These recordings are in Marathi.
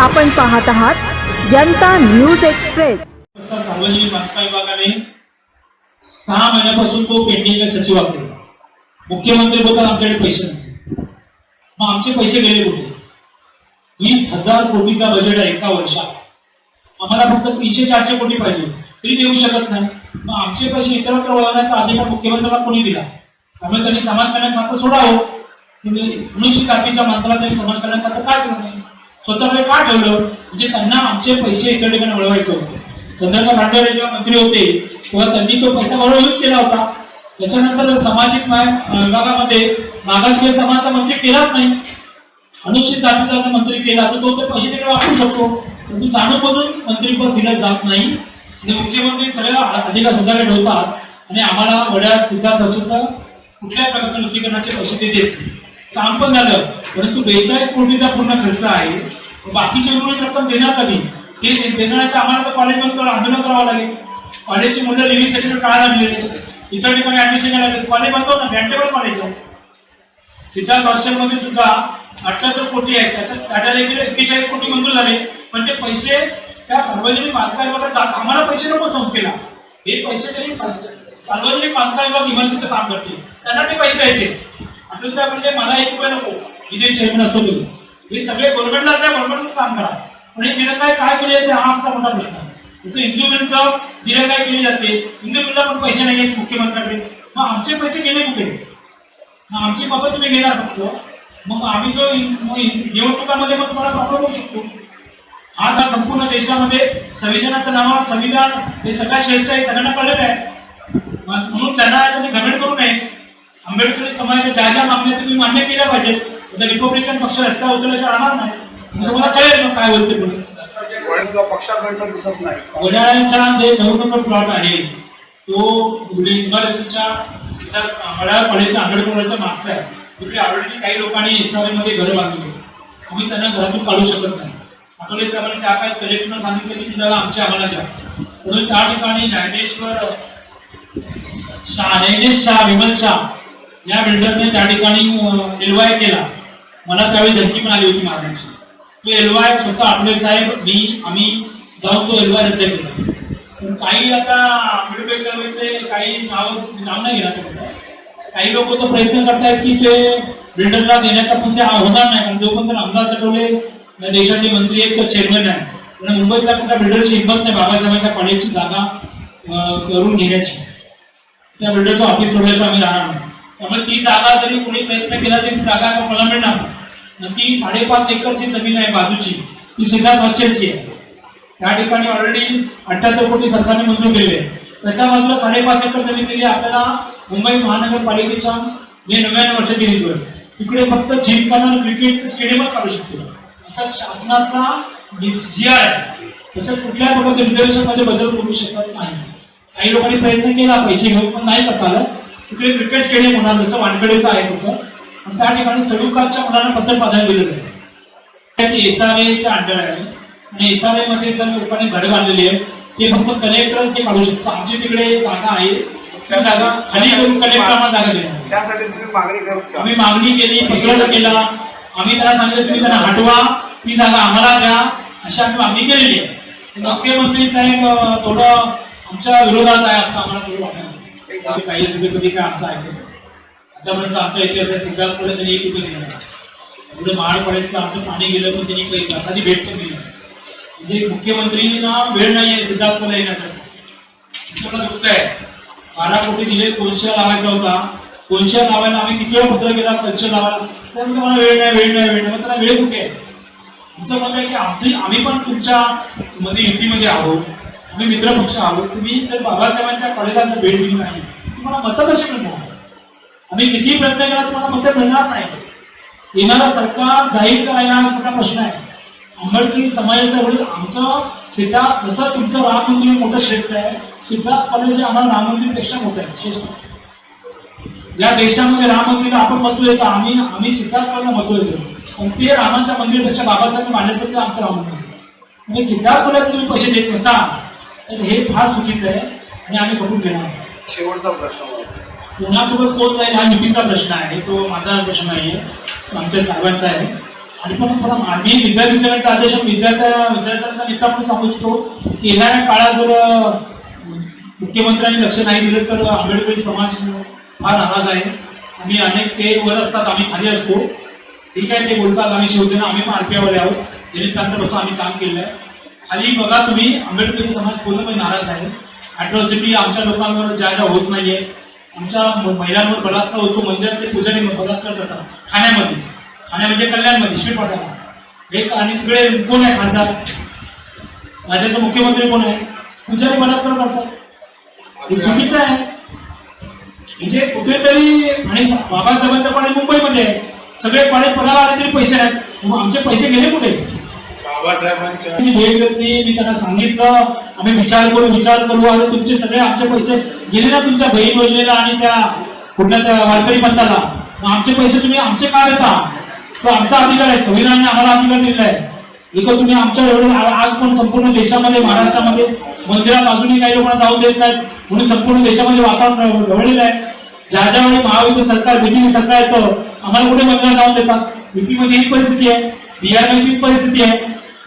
आपण पाहत आहात जनता न्यूज एक्सप्रेस. सार्वजनिक बांधकाम विभागाने सहा महिन्यापासून तो पेंडिंग सचिव आपले मुख्यमंत्री बोलतात आमच्याकडे पैसे नाही मग आमचे पैसे गेले कुठे? वीस हजार कोटीचा बजेट आहे एका वर्षात. आम्हाला फक्त तीनशे चारशे कोटी पाहिजे तरी देऊ शकत नाही. मग आमचे पैसे इतरत्र वळवण्याचा अधिकार मुख्यमंत्र्यांना कोणी दिला? त्यामुळे त्यांनी समाज कल्याण खातं सोडावं. म्हणजे मनुष्य जातीच्या माणसाला त्यांनी समाज कल्याण खातं काय ठेवलं नाही? स्वतःकडे का ठेवलं? म्हणजे त्यांना आमचे पैसे इतर ठिकाणी वळवायचे होते. चंद्रकांत भांडारे जेव्हा मंत्री होते तेव्हा त्यांनी तो पैसा बरोबर यूज केला होता. त्याच्यानंतर सामाजिक विभागामध्ये मागासवर्गीय समाजाचा मंत्री केलाच नाही. अनुसूचित जातीचा जर मंत्री केला तर तो ते पैसे तिकडे वापरू शकतो. परंतु जाणून बघून मंत्रीपद दिलं जात नाही. मुख्यमंत्री सगळ्या अधिकार स्वतःकडे ठेवतात. आणि आम्हाला वड्यात सिद्धार्थ कुठल्या प्रकारच्या लसीकरणाचे पैसे ते देत काम पण झालं. परंतु बेचाळीस कोटीचा पूर्ण खर्च आहे. बाकीची उर्वरित रक्कम देणार कधी? ते देणार तर आम्हाला तर कॉलेज बंद आंदोलन करावं लागेल. कॉलेजची मुलं लिव्हिंग सर्टिफिकेट काढायला लागले इतर ठिकाणी ऍडमिशन घ्यायला लागेल. कॉलेज बंद होतं. बँकेवर कॉलेज आहे सिद्धार्थ हॉस्टेलमध्ये सुद्धा अठ्याहत्तर कोटी आहेत. त्याच्यात त्याच्या इकडे एक्केचाळीस कोटी मंजूर झाले. पण ते पैसे त्या सार्वजनिक बांधकाम विभागात जात आम्हाला पैसे नको संस्थेला. हे पैसे त्यांनी सार्वजनिक बांधकाम विभाग इमर्जन्सीचं काम करते त्यासाठी पैसे द्यायचे. आपलं साहेब म्हणजे मला एक रुपये नको. विजय चेअरमॅन असतो तुम्ही हे सगळे गव्हर्नमेंटला द्या गव्हर्नमेंट काम करा. पण हे दिरंगाई काय केली जाते हा आमचा मोठा प्रश्न आहे. जसं हिंदू बिलचं दिरंगाई केली जाते हिंदू बिलला पण पैसे नाही आहेत मुख्यमंत्र्यांकडे. मग आमचे पैसे गेले कुठे? मग आमची बाबा तुम्ही घेणार फक्त. मग आम्ही जो मग निवडणुकामध्ये मग तुम्हाला प्रॉब्लेम होऊ शकतो. आज हा संपूर्ण देशामध्ये संविधानाच्या नावावर संविधान हे सगळ्या श्रेष्ठ आहे सगळ्यांना कळलेलं आहे. मग- म्हणून त्यांना त्यांनी घमेंट करू नये आंबेडकरी समाजाच्या ज्या ज्या मागण्या तुम्ही मान्य केल्या पाहिजेत तर रिपब्लिकन पक्ष रस्त्यावर उतरल्याशिवाय राहणार नाही. तुम्हाला कळेल मग काय होते पुढे. पक्षाकडनं दिसत नाही. वडाळ्याचा जे नऊ नंबर प्लॉट आहे तो पुढे इमारतीच्या सिद्धार्थ वडाळ कॉलेजच्या आंबेडकरच्या मागचा आहे. तिकडे ऑलरेडी काही लोकांनी एसआरए मध्ये घरं बांधली. आम्ही त्यांना घरातून काढू शकत नाही. साहेबांनी त्या काय कलेक्टरनं सांगितलं की ती जागा आमची आम्हाला द्या. म्हणून त्या ठिकाणी ज्ञानेश्वर शाह ज्ञानेश शाह विमल शाह या बिल्डरने त्या ठिकाणी एलवाय केला. मला त्यावेळी धमकी पण आली होती महाराजांची तो एलवाय स्वतः आपले साहेब मी आम्ही जाऊन तो एलवाय रद्द केला. पण काही आता आंबेडकर काही नाव नाव नाही घेणार त्याचं. काही लोक तो प्रयत्न करतायत की ते बिल्डरला देण्याचा पण ते होणार नाही कारण जोपर्यंत आमदार सटवले देशाचे मंत्री आहेत तर चेअरमॅन आहे. पण मुंबईतल्या कुठल्या बिल्डरची हिंमत नाही बाबासाहेबांच्या कॉलेजची जागा करून घेण्याची. त्या बिल्डरचं ऑफिस सोडल्याचं आम्ही राहणार नाही. त्यामुळे ती जागा जरी कोणी प्रयत्न केला तरी जागा मला मिळणार ती साडेपाच एकरची जमीन आहे बाजूची. ती सिद्धार्थ हॉस्टेलची आहे. त्या ठिकाणी ऑलरेडी अठ्याहत्तर कोटी सरकारने मंजूर केले आहे. त्याच्या बाजूला साडेपाच एकर जमीन दिली आपल्याला मुंबई महानगरपालिकेच्या जे नव्याण्णव वर्षाची आहे. तिकडे फक्त जिमखाना क्रिकेटचं स्टेडियमच काढू शकतो. असा शासनाचा जी आर आहे त्याच्यात कुठल्या प्रकारचे रिझर्वेशनमध्ये बदल करू शकत नाही. काही लोकांनी प्रयत्न केला पैसे घेऊन पण नाही करता आलं. तिकडे क्रिकेट स्टेडियम होणार जसं वानखेडेचं आहे तसं. पण त्या ठिकाणी सडुकाच्या मुलांना पत्र प्राधान्य दिलं जाईल एस आर एच्या अंडर आहे. आणि एस आर ए मध्ये सर्व लोकांनी घरं बांधलेली आहे. ते फक्त कलेक्टरच ते काढू शकतात. आमची तिकडे जागा आहे. त्या जागा खाली करून कलेक्टर आम्हाला जागा देणार त्यासाठी तुम्ही मागणी आम्ही मागणी केली पत्र केला. आम्ही त्यांना सांगितलं तुम्ही त्यांना हटवा. ती जागा आम्हाला द्या. अशी आम्ही मागणी केलेली आहे. मुख्यमंत्री साहेब थोडं आमच्या विरोधात आहे असं आम्हाला थोडं वाटत. काही सगळे कधी काय आमचं ऐकलं आतापर्यंत आमचा इतिहास आहे सिद्धार्थ पुढे त्यांनी एक रुपये दिला एवढं पुढे पडायचं आमचं पाणी गेलं पण त्यांनी काही पैसाची भेट पण दिली म्हणजे मुख्यमंत्रींना वेळ नाही आहे सिद्धार्थला येण्यासाठी. मला दुःख आहे. बारा कोटी दिले कोणशा लावायचा होता? कोणशा लावायला आम्ही किती वेळ पत्र गेला कोणशा लावायला? तर मला वेळ नाही वेळ नाही वेळ नाही. मग त्याला वेळ कुठे आहे? आमचं मत आहे की आमची आम्ही पण तुमच्या मध्ये युतीमध्ये आहोत. आम्ही मित्रपक्ष आहोत. तुम्ही जर बाबासाहेबांच्या कॉलेजात भेट दिली नाही तुम्हाला मतं कशी मिळणार? आम्ही किती प्रयत्न केला तुम्हाला मतं मिळणार नाही. येणारा सरकार जाहीर करायला हा मोठा प्रश्न आहे. आंबेडकरी समाजाचा वडील आमचं सिद्धार्थ जसं तुमचं राम मंदिर मोठं श्रेष्ठ आहे सिद्धार्थ कॉलेज आम्हाला राम मंदिरपेक्षा मोठं आहे श्रेष्ठ या देशामध्ये राम मंदिर आपण महत्त्व येतं आम्ही आम्ही सिद्धार्थ कॉलेजला महत्त्व देतो. पण ते रामाच्या मंदिरपेक्षा बाबासाहेब मांडायचं ते आमचं राम मंदिर म्हणजे सिद्धार्थ कॉलेज तुम्ही पैसे देत नसाल तर हे फार चुकीचं आहे आणि आम्ही बघून घेणार. शेवटचा प्रश्न मला. कोणासोबत कोण जाईल हा युतीचा प्रश्न आहे. तो माझा प्रश्न नाही आहे. आमच्या साहेबांचा आहे. आणि पण पण आम्ही विद्यार्थी संघाचा आदेश विद्यार्थ्या विद्यार्थ्यांचा नेता म्हणून सांगू इच्छितो की येणाऱ्या काळात जर मुख्यमंत्र्यांनी लक्ष नाही दिलं तर आंबेडकरी समाज फार नाराज आहे. आम्ही अनेक ते वर असतात. आम्ही खाली असतो. ठीक आहे ते बोलतात. आम्ही शिवसेना आम्ही पण आरपीआयवाले आहोत. निमित्तांतपासून आम्ही काम केलं आहे खाली बघा तुम्ही आंबेडकरी समाज पूर्णपणे नाराज आहे. अॅट्रॉसिटी आमच्या लोकांवर ज्या ज्या होत नाहीये. आमच्या महिलांवर बलात्कार होतो मंदिरातले पुजारी बलात्कार करतात. ठाण्यामध्ये. ठाणे म्हणजे कल्याणमध्ये शिवपाट्याला एक आणि तिकडे कोण आहे खासदार? राज्याचा मुख्यमंत्री कोण आहे? पुजारी बलात्कार करतात. हे चुकीचं आहे. म्हणजे कुठेतरी आणि बाबासाहेबांचं पाणी मुंबईमध्ये आहे सगळे पाणी पडायला आले तरी पैसे आहेत मग आमचे पैसे गेले कुठे? बाबासाहेबांच्या मी भेट घेतली मी त्यांना सांगितलं. आम्ही विचार करू विचार करू आणि तुमचे सगळे आमचे पैसे गेले ना तुमच्या बहीण बहिणीला आणि त्या कुठल्या त्या वारकरी पंथाला. आमचे पैसे तुम्ही आमचे का देता? तो आमचा अधिकार आहे संविधानाने आम्हाला अधिकार दिलेला आहे. एक तुम्ही आमच्या एवढे आज पण संपूर्ण देशामध्ये महाराष्ट्रामध्ये मंदिरात बाजूने काही लोकांना जाऊ देत नाहीत म्हणून संपूर्ण देशामध्ये वातावरण घडलेलं आहे. ज्या ज्या वेळी महाविकास सरकार बीजेपी सरकार येतं आम्हाला कुठे मंदिरात जाऊन देतात? युपी मध्ये हीच परिस्थिती आहे बिहारमध्ये तीच परिस्थिती आहे.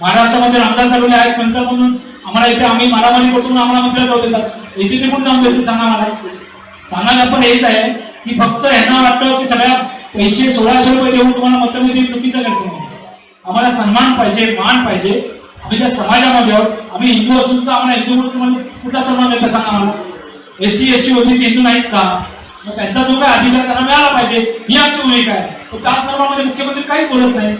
महाराष्ट्रामध्ये रामदास आठवले आहेत नंतर म्हणून आम्हाला इथे आम्ही मारामारी करतो म्हणून आम्हाला मंदिरात जाऊ देतात. इथे ते पण जाऊन देते सांगा मला. सांगायला पण हेच आहे की फक्त यांना वाटतं की सगळ्या पैसे सोळाशे रुपये देऊन तुम्हाला मत मिळतील चुकीचं करायचं आम्हाला सन्मान पाहिजे मान पाहिजे. आम्ही त्या समाजामध्ये आहोत आम्ही हिंदू असून सुद्धा आम्हाला हिंदू म्हणून तुम्हाला कुठला सन्मान देता सांगा मला? S C S C OBC Hindu नाहीत का? मग त्यांचा जो काय अधिकार त्यांना मिळाला पाहिजे ही आमची भूमिका आहे. तो त्या संदर्भामध्ये मुख्यमंत्री काहीच बोलत नाही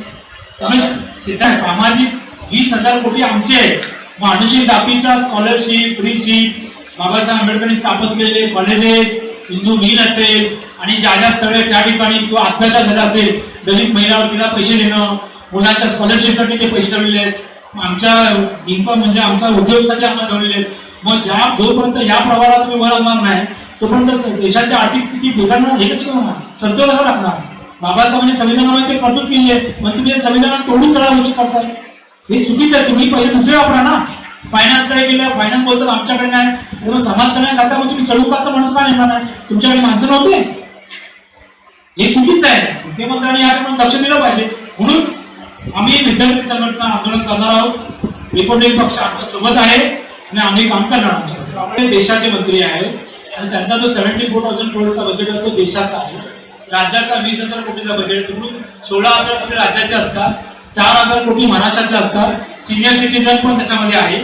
सिद्धा सामाजिक वीस हजार कोटी आमचे आहे मग अनुसूचित जातीच्या स्कॉलरशिप फ्रीशिप बाबासाहेब आंबेडकरांनी स्थापन केलेले कॉलेजेस हिंदू मिल असेल आणि ज्या ज्या स्थळे त्या ठिकाणी किंवा आत्महत्या झाला असेल दलित महिलावर तिला पैसे देणं मुलांच्या स्कॉलरशिपसाठी ते पैसे ठेवलेले आहेत. आमच्या इन्कम म्हणजे आमच्या उद्योगसाठी आम्हाला ठेवलेले आहेत. मग ज्या जोपर्यंत या प्रवाहाला तुम्ही वर आणणार नाही तोपर्यंत देशाची आर्थिक स्थिती बिघडणार हे कशी होणार समतोल लागणार बाबासाहेबांनी संविधानामध्ये ते तरतूद केली आहे मग तुम्ही संविधानात तोडून चढावची करताय हे चुकीचं आहे. तुम्ही पहिले दुसरे वापरा ना. फायनान्स काय केलं? फायनान्स बोलतात आमच्याकडे नाही. मग समाज कल्याण खाता मग तुम्ही सडुकाचा माणूस का नेमणार नाही? तुमच्याकडे माणसं नव्हते? हे चुकीचं आहे. मुख्यमंत्र्यांनी याकडे लक्ष दिलं पाहिजे. म्हणून आम्ही विद्यार्थी संघटना आंदोलन करणार आहोत. रिपब्लिक पक्ष आमच्यासोबत आहे आणि आम्ही काम करणार आमच्या देशाचे मंत्री आहेत. आणि त्यांचा जो सेव्हन्टी फोर थाउजंड करोडचा बजेट आहे तो देशाचा आहे. राज्याचा वीस हजार कोटीचा बजेट म्हणून सोळा हजार कोटी राज्याचे असतात चार हजार कोटी महाराष्ट्राचे असतात. सिनियर सिटीजन पण त्याच्यामध्ये आहे.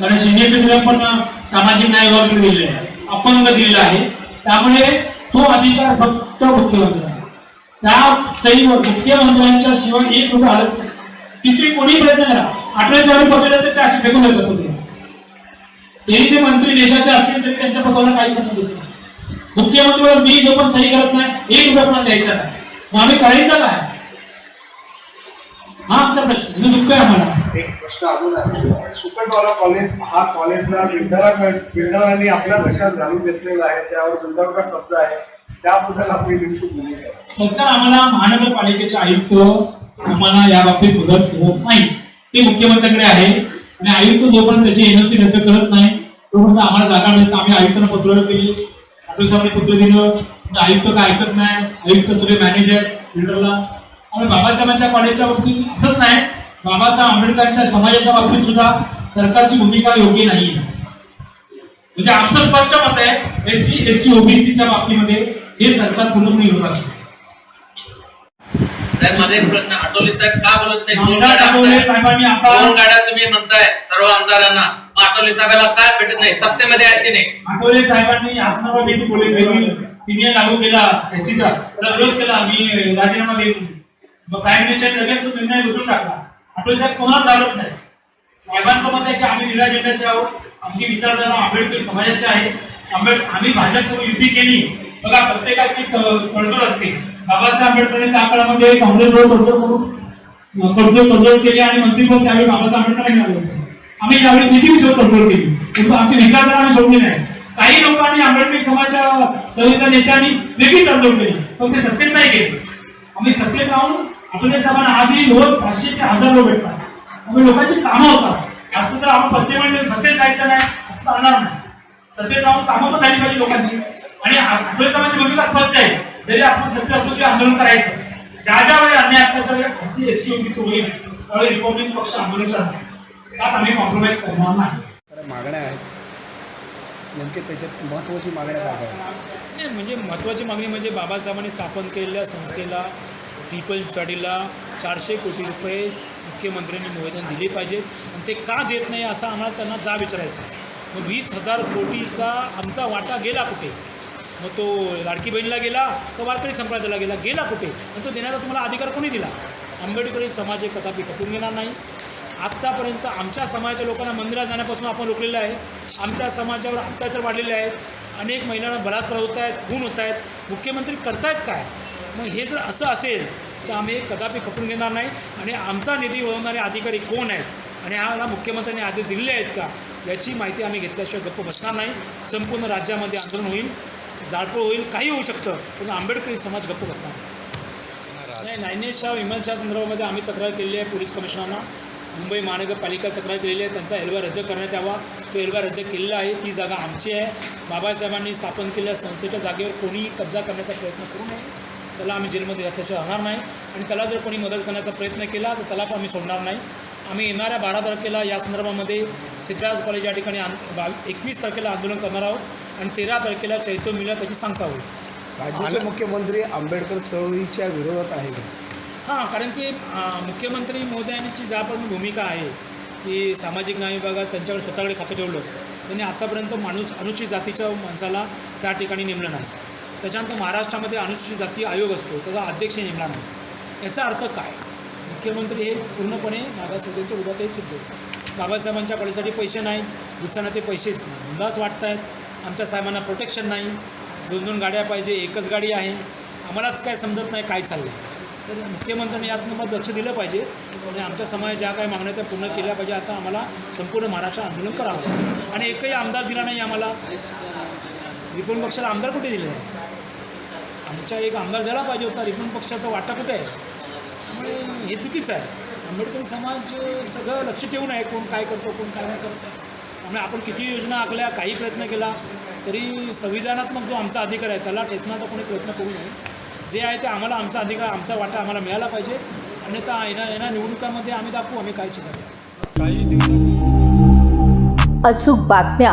कारण सिनियर सिटीजन पण सामाजिक न्याय विभागाकडे दिलेले आहे. अपंग दिलेला आहे. त्यामुळे तो अधिकार फक्त मुख्यमंत्री आहे. त्या सहीवर मुख्यमंत्र्यांच्या शिवाय एक रुपये हलत नाही. किती कोणी प्रयत्न करा. अठरा जेवढे पकडलं तर ते असे फेकून येतात कुठे तरी ते मंत्री देशाचे असतील तरी त्यांच्या पदाला काही समजत येत नाही. मुख्यमंत्रीवर मी जो पण सही करत नाही एक रुपया पण द्यायचा नाही. मग आम्ही करायचा काय? हा दुःख आहे आम्हाला एक प्रश्न अजून आहे. कॉलेज हा कॉलेजला बिल्डरा बिल्डरांनी आपल्या घशात घालून घेतलेला आहे त्यावर बिल्डरचा कब्जा आहे त्याबद्दल आपली भूमिका आहे. सरकार आम्हाला महानगरपालिकेचे आयुक्त आम्हाला या बाबतीत मदत करत नाही. ते मुख्यमंत्र्यांकडे आहे. आणि आयुक्त जोपर्यंत त्याची एनओसी रद्द करत नाही तोपर्यंत आम्हाला जागा मिळत नाही. आम्ही आयुक्तांना पत्र केली. आठवसाहेबांनी पत्र दिलं. पण आयुक्त काय ऐकत नाही. आयुक्त सगळे मॅनेजर बिल्डरला आम्ही बाबासाहेबांच्या कॉलेजच्या बाबतीत असंच नाही. बाबासाहेब आंबेडकरांच्या समाजाच्या बाबतीत सुद्धा सरकारची भूमिका योग्य नाही. म्हणजे आमचं स्पष्ट मत आहे एस सी एस टी ओबीसीच्या बाबतीमध्ये हे सरकार पूर्णपणे विरोधात. साहेब माझा एक प्रश्न. आठवले साहेब का बोलत नाही? दोन गाड्या. साहेबांनी आता दोन गाड्या तुम्ही म्हणताय सर्व आमदारांना? मग आठवले साहेबाला काय भेटत नाही? सत्तेमध्ये आहेत की नाही? आठवले साहेबांनी आसनावर देखील बोलले वेगळी तिने लागू केला. एसीचा केला. मी राजीनामा देईन. मग प्राईम मिनिस्टर लगेच तो निर्णय बदलून टाकला. आठवले साहेब कोणाला चालत नाही? साहेबांचं मत आहे की आम्ही निळ्या झेंड्याचे आहोत? आमची विचारधारा आंबेडकर समाजाची आहे. आंबेड आम्ही भाजपसोबत युती केली. बघा प्रत्येकाची तडजोड असते. बाबासाहेब आंबेडकरांनी त्या काळामध्ये काँग्रेसवर तडजोड करून तडजोड तडजोड केली आणि मंत्रीपद त्यावेळी बाबासाहेब आंबेडकर मिळालं आम्ही त्यावेळी किती विषय तडजोड केली? परंतु आमची विचारधारा आम्ही सोडली नाही. काही लोकांनी आंबेडकर समाजाच्या सभेच्या नेत्यांनी वेगळी तडजोड केली. पण ते सत्तेत नाही गेले. आम्ही सत्तेत राहून आठवले साहेबांना आधी रोज पाचशे ते हजार लोक भेटतात. आम्ही लोकांची कामं होतात. असं जर आपण प्रत्येक वेळेस सत्तेत जायचं नाही असं चालणार नाही. सत्तेत राहून कामं पण झाली पाहिजे लोकांची. आणि आठवले साहेबांची भूमिका स्पष्ट आहे. जरी आपण सत्य असलो तरी आंदोलन करायचं. ज्या ज्या वेळी अन्याय अत्याचार एससी एस टी ओबीसी होईल त्यावेळी रिपब्लिक पक्ष आंदोलन करणार. त्यात आम्ही कॉम्प्रोमाइज करणार नाही. तर मागण्या आहेत. नेमके त्याच्यात महत्त्वाची मागण्या काय म्हणजे महत्त्वाची मागणी म्हणजे बाबासाहेबांनी स्थापन केलेल्या संस्थेला पीपल्स स्टडीला चारशे कोटी रुपये मुख्यमंत्र्यांनी निवेदन दिले पाहिजेत आणि ते का देत नाही असं आम्हाला त्यांना जा विचारायचं मग वीस हजार कोटीचा आमचा वाटा गेला कुठे? मग तो लाडकी बहिणीला गेला तो वारकरी संप्रदायाला गेला गेला कुठे? आणि तो देण्याचा तुम्हाला अधिकार कोणी दिला? आंबेडकरी समाज हे कदापि खपून घेणार नाही. आत्तापर्यंत आमच्या समाजाच्या लोकांना मंदिरात जाण्यापासून आपण रोखलेलं आहे. आमच्या समाजावर अत्याचार वाढलेले आहेत. अनेक महिलांना बलात्कार होत आहेत खून होत आहेत. मुख्यमंत्री करतायत काय? मग हे जर असं असेल तर आम्ही कदापि खपून घेणार नाही. आणि आमचा निधी वळवणारे अधिकारी कोण आहेत? आणि ह्याला मुख्यमंत्र्यांनी आदेश दिलेले आहेत का? याची माहिती आम्ही घेतल्याशिवाय गप्प बसणार नाही. संपूर्ण राज्यामध्ये आंदोलन होईल जाळपोळ होईल काही होऊ शकतं पण आंबेडकरी समाज गप्प बसणार नाही. नाही नायनेशा विमलच्या संदर्भामध्ये आम्ही तक्रार केलेली आहे पोलीस कमिशनरना. मुंबई महानगरपालिका तक्रार केलेली आहे त्यांचा एल्गा रद्द करण्यात यावा. तो एल्गा रद्द केलेला आहे ती जागा आमची आहे. बाबासाहेबांनी स्थापन केलेल्या संस्थेच्या जागेवर कोणीही कब्जा करण्याचा प्रयत्न करू नये. त्याला आम्ही जेलमध्ये घातल्याशिवाय राहणार नाही. आणि त्याला जर कोणी मदत करण्याचा प्रयत्न केला तर त्याला पण आम्ही सोडणार नाही. आम्ही येणाऱ्या बारा तारखेला या संदर्भामध्ये सिद्धार्थ कॉलेज या ठिकाणी आं एकवीस तारखेला आंदोलन करणार आहोत. आणि तेरा तारखेला चैत्य मिला त्याची सांगता होईल. राज्याचे मुख्यमंत्री आंबेडकर चळवळीच्या विरोधात आहे हां कारण की मुख्यमंत्री महोदयांची ज्याप्रमाणे भूमिका आहे की सामाजिक न्याय विभागात त्यांच्याकडे स्वतःकडे खातं ठेवलं त्यांनी आतापर्यंत माणूस अनुसूचित जातीच्या माणसाला त्या ठिकाणी नेमलं नाही. त्याच्यानंतर महाराष्ट्रामध्ये अनुसूचित जाती आयोग असतो त्याचा अध्यक्ष नेमला नाही. याचा अर्थ काय? मुख्यमंत्री हे पूर्णपणे मागासवर्गीयांचे उदातही सिद्ध होते बाबासाहेबांच्या कॉलेजसाठी पैसे नाही दुसऱ्यांना ते पैसे अंदाज वाटत आहेत आमच्या साहेबांना प्रोटेक्शन नाही दोन दोन गाड्या पाहिजे एकच गाडी आहे. आम्हालाच काय समजत नाही काय चाललं आहे तर मुख्यमंत्र्यांनी या संदर्भात लक्ष दिलं पाहिजे. आणि आमच्या समाजात ज्या काही मागण्या त्या पूर्ण केल्या पाहिजे. आता आम्हाला संपूर्ण महाराष्ट्र आंदोलन करावं आणि एकही आमदार दिला नाही आम्हाला. रिपब्लिक पक्षाला आमदार कुठे दिले नाही? पक्षाचा एक आमदार झाला पाहिजे होता रिपब्लिक पक्षाचा वाटा कुठे आहे? त्यामुळे हे चुकीचं आहे. आंबेडकरी समाज सगळं लक्ष ठेवून आहे कोण काय करतो कोण काय नाही करतं त्यामुळे आपण किती योजना आखल्या काही प्रयत्न केला तरी संविधानात्मक जो आमचा अधिकार आहे त्याला ठेचण्याचा कोणी प्रयत्न करू नये. जे आहे ते आम्हाला आमचा अधिकार आमचा वाटा आम्हाला मिळाला पाहिजे. अन्यथा येण्या येण्या निवडणुकामध्ये आम्ही दाखवू आम्ही काय चीज काही दिवसात अचूक बातम्या